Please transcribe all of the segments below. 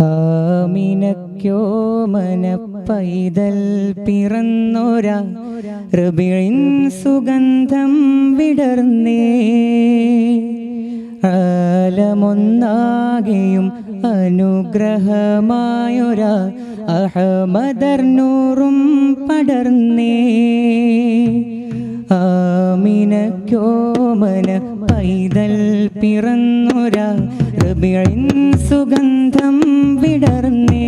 ആമിനക്കോ പൈതൽ പിറന്നോരാ റബിഴിൻ സുഗന്ധം വിടർന്നേ. ആലമൊന്നാകെയും അനുഗ്രഹമായൊരാ അഹമദർ നൂറും പടർന്നേ. ആമിനക്കോമന പൈതൽ പിറന്നൊരാ റബിഴിൻ സുഗന്ധം വിടർന്നേ.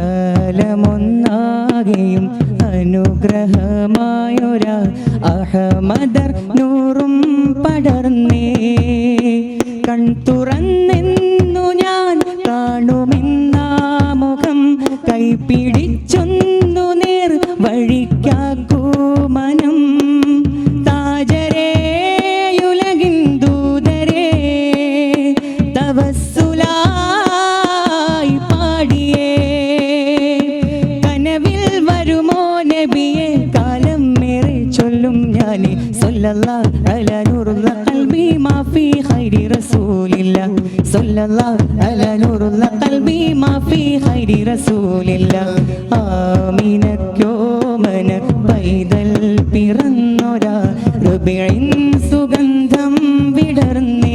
ആലമൊന്നാകെയും അനുഗ്രഹമായൊര അഹമദർ നൂറും പടർന്നേ. കൺ തുറന്നെന്നു ഞാൻ കാണുമെന്നാ മുഖം കൈപിടിച്ചൊന്നു നേർ വഴിക്കാക്കൂ ഞാനേ സല്ലല്ലാ അല നൂറുള്ള ഖൽബി മാഫി ഖൈരി റസൂലില്ല. സല്ലല്ലാ അല നൂറുള്ള ഖൽബി മാഫി ഖൈരി റസൂലില്ല. ആമീനക്കോ മന പൈതൽ പിറന്നൊരാ. റബിഇൻ സുഗന്ധം വിടർന്നേ.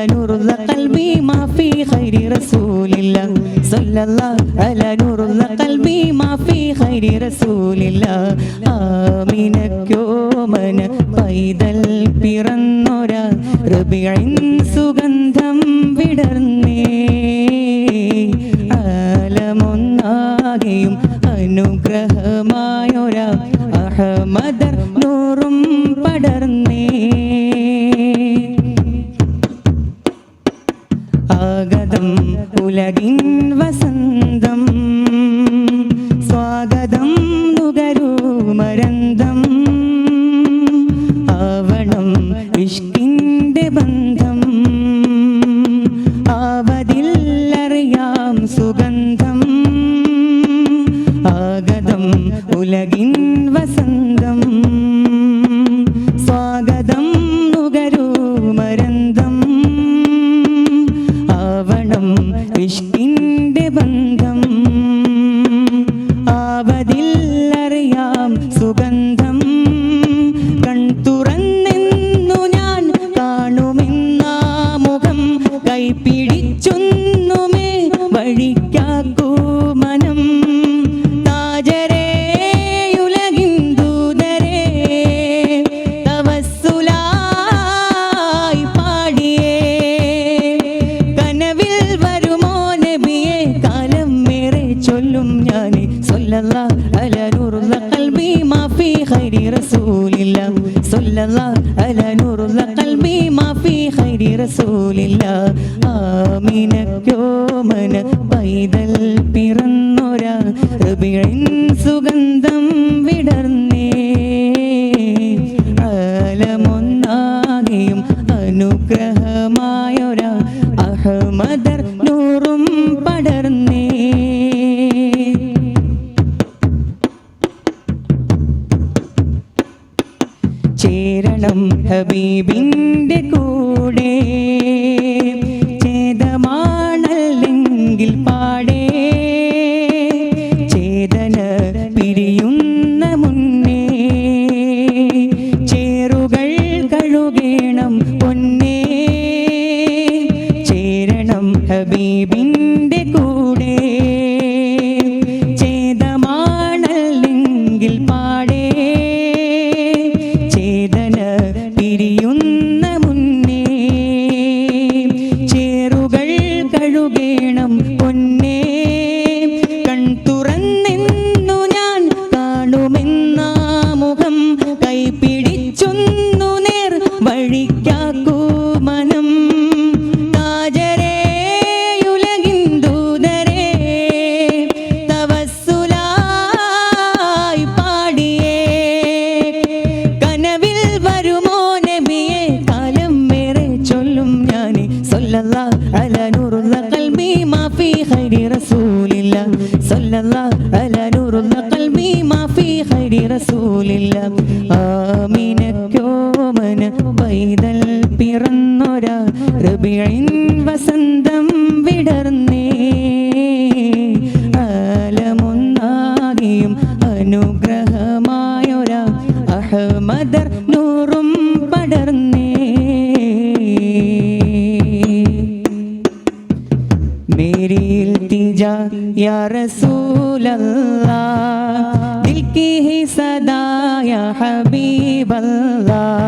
അല خير ഖൽബി الله ഖൈരി റസൂലില്ല على അല قلبي ഖൽബി في ഖൈരി റസൂലില്ല الله മന പൈതൽ പിറന്നൊര റബിഇൻ സുഗന്ധം വിടർന്നേ ആലമൊന്നാകെയും അനുഗ്രഹമായൊര അഹമദർ ആവണം ഇഷ്കിന്റെ ബന്ധം. ആവതില്ലറിയാം സുഗന്ധം. ആഗതം ഉലകിൻ വസന്തം. സ്വാഗതം നുകരൂ മരന്തം. ആവണം ഇഷ്കിന്റെ ബന്ധം. റസൂലില്ല മന പൈതൽ പിറന്നൊര റബിഇൻ സുഗന്ധം വിടർന്നേ. ആലമൊന്നാകെയും അനുഗ്രഹമായൊര അഹമദർ നൂറും പടർന്നേ. ചേരണം ഹബീബിന്റെ കൂടെ പെരുകേണം പൊന്നേ. ചേരണം ഹബീബിന്റെ കൂടെ. ചേതമാണല്ലെങ്കിൽ പാടേ. ചേതന പിരിയുന്ന മുന്നേ. ചേറുകൾ കഴുകേണം പൊന്നേ. റബിഴിൻ വസന്തം വിടർന്നേ. ആലമൊന്നാകെയും അനുഗ്രഹമായൊരാ അഹമ്മദർ നൂറും പടർന്നേ. മേരിയിൽ തിജ യാ റസൂലല്ലാ. സദാ ഹബീബല്ലാ.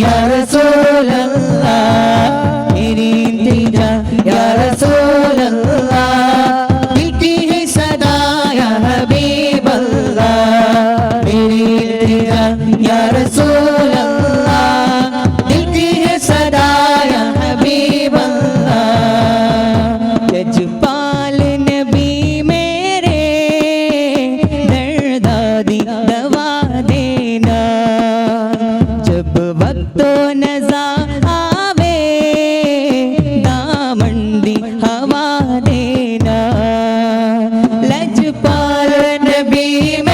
Ya ves sola. be me.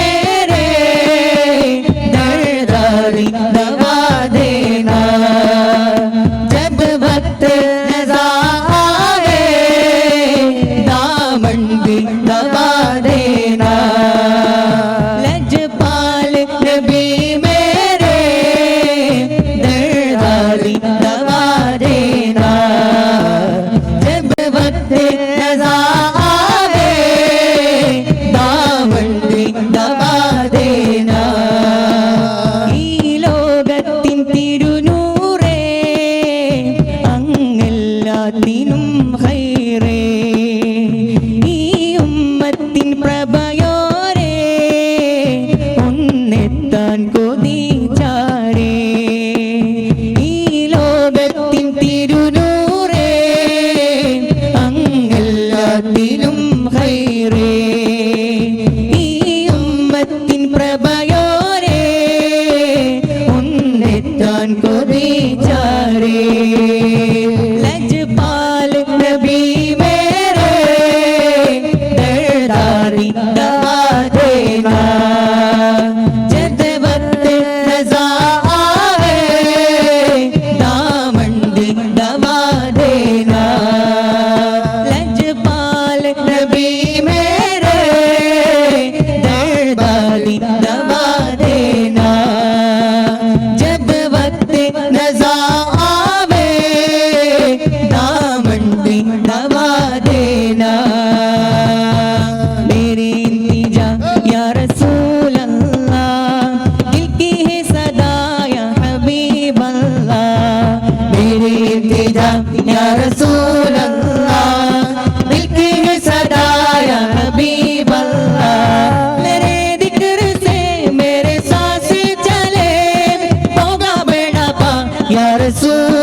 Resul